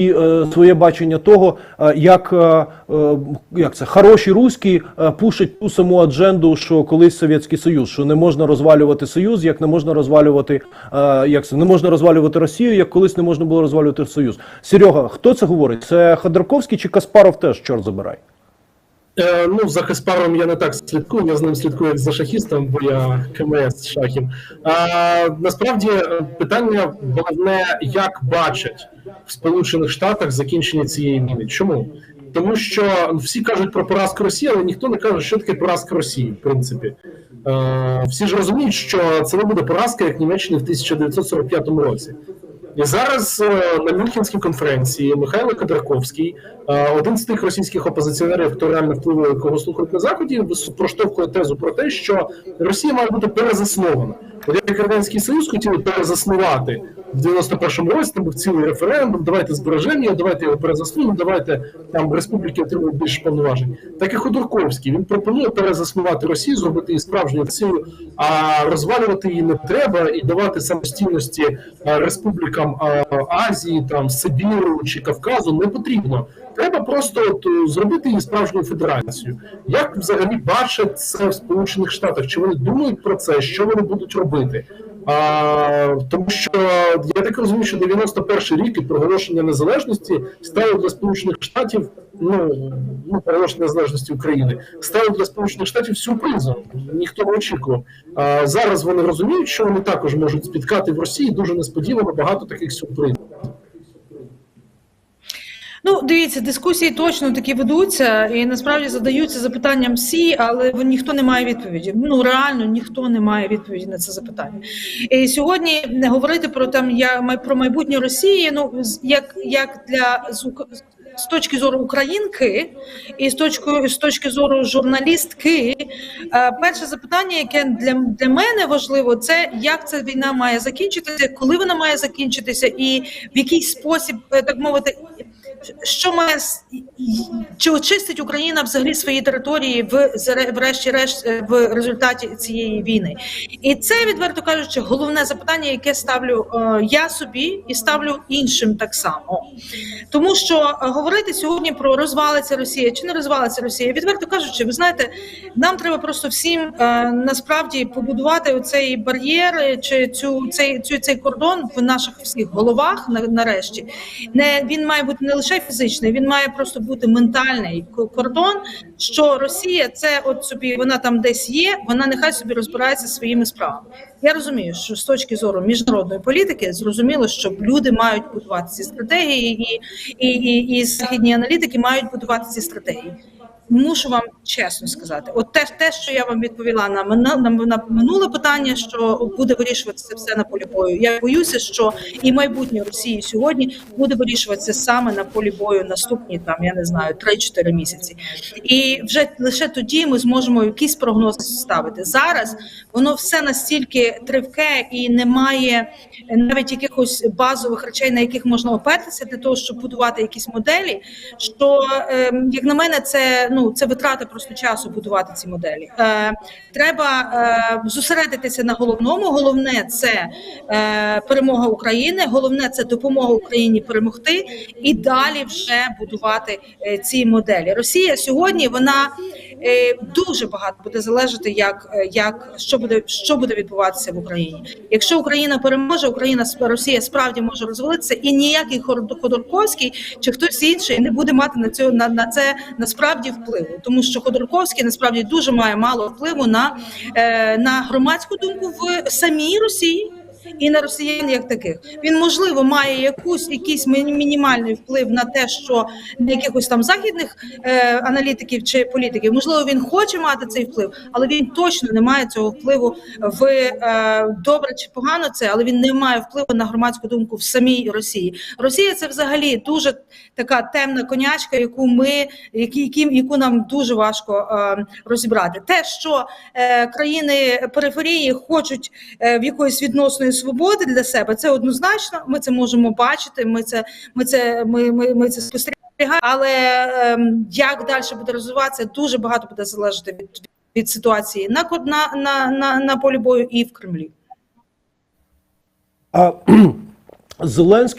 і е, своє бачення того, е, як, е, е, як це хороші руські е, пушать ту саму адженду, що колись Совєтський Союз, що не можна розвалювати Союз, як не можна розвалювати, е, як це не можна розвалювати Росію, як колись не можна було розвалювати Союз. Серега, хто це говорить? Це Ходорковський чи Каспаров теж чорт забирай? Е, ну, за Каспаром я не так слідкую, я з ним слідкую як за шахістом, бо я КМС шахів. А, насправді е, питання головне, як бачать в Сполучених Штатах закінчення цієї війни. Чому? Тому що всі кажуть про поразку Росії, але ніхто не каже, що таке поразка Росії, в принципі. Е, всі ж розуміють, що це не буде поразка, як Німеччини в 1945 році. І зараз е, на Мюнхенській конференції Михайло Кадарковський, е, один з тих російських опозиціонерів, хто реально впливає, кого слухають на заході, проштовхує тезу про те, що Росія має бути перезаснована. От як радянський союз хотіли перезаснувати в 91-му році, там був цілий референдум. Давайте збережемо його, давайте його перезаснуємо, давайте там республіки отримують більше повноважень. Так і Ходорковський він пропонує перезаснувати Росію, зробити її справжньою Росією, а розвалювати її не треба і давати самостійності е, республікам е, Азії, там Сибіру чи Кавказу не потрібно. Треба просто от, е, зробити її справжньою федерацією. Як взагалі бачать це в Сполучених Штатах? Чи вони думають про це? Що вони будуть робити? А, тому що я так розумію, що 91 рік і проголошення незалежності стало для Сполучених Штатів, ну, ну проголошення незалежності України, стало для Сполучених Штатів сюрпризом. Ніхто не очікував. А зараз вони розуміють, що вони також можуть спіткати в Росії дуже несподівано багато таких сюрпризів. Ну, дивіться, дискусії точно такі ведуться, і насправді задаються запитанням всі, але ніхто не має відповіді. Ну реально ніхто не має відповіді на це запитання. І сьогодні не говорити про там я про майбутнє Росії. Ну як, як для з, з точки зору українки і з точки з точки зору журналістки, е, перше запитання, яке для, для мене важливо, це як ця війна має закінчитися, коли вона має закінчитися, і в який спосіб е, так мовити. Що має чи очистить Україна взагалі свої території в врешті-решт е, в результаті цієї війни? І це відверто кажучи, головне запитання, яке ставлю е, я собі і ставлю іншим так само. Тому що е, говорити сьогодні про розвалиться Росія чи не розвалиться Росія, відверто кажучи, ви знаєте, нам треба просто всім насправді побудувати оцей бар'єр чи цю цей цю цей кордон в наших всіх головах на- нарешті. Не він має бути не лише фізичний, він має просто бути ментальний кордон. Що Росія це от собі вона там десь є, вона нехай собі розбирається своїми справами. Я розумію, що з точки зору міжнародної політики зрозуміло, що люди мають будувати ці стратегії, і, і, і, і західні аналітики мають будувати ці стратегії. Мушу вам чесно сказати, от те, те, що я вам відповіла на на, на минуле питання, що буде вирішуватися все на полі бою. Я боюся, що і майбутнє Росії сьогодні буде вирішуватися саме на полі бою наступні там, я не знаю, 3-4 місяці. І вже лише тоді ми зможемо якийсь прогноз ставити. Зараз воно все настільки тривке і немає навіть якихось базових речей, на яких можна опертися для того, щоб будувати якісь моделі. Що ем, як на мене, це ну це витрата просто часу будувати ці моделі. Е, треба е, зосередитися на головному. Головне це е, перемога України. Головне це допомога Україні перемогти і далі вже будувати е, ці моделі. Росія сьогодні вона дуже багато буде залежати, як, е, як що буде що буде відбуватися в Україні. Якщо Україна переможе, Україна Росія справді може розвалитися, і ніякий Ходорковський чи хтось інший не буде мати на цього на, на це насправді впливу, тому що Ходорковський насправді дуже має мало впливу на, е, на громадську думку в самій Росії. І на росіян як таких він можливо має якусь якийсь міні- мінімальний вплив на те, що на якихось там західних е, аналітиків чи політиків, можливо, він хоче мати цей вплив, але він точно не має цього впливу в е, добре чи погано це, але він не має впливу на громадську думку в самій Росії. Росія це взагалі дуже така темна конячка, яку ми які, які яку нам дуже важко е, розібрати. Те, що е, країни периферії хочуть е, в якоїсь відносної свободи для себе, це однозначно. Ми це можемо бачити. Ми це ми це ми, ми, ми це спостерігаємо. Але ем, як далі буде розвиватися, дуже багато буде залежати від, від ситуації на на, на, на, на полі бою і в Кремлі. А Зеленський.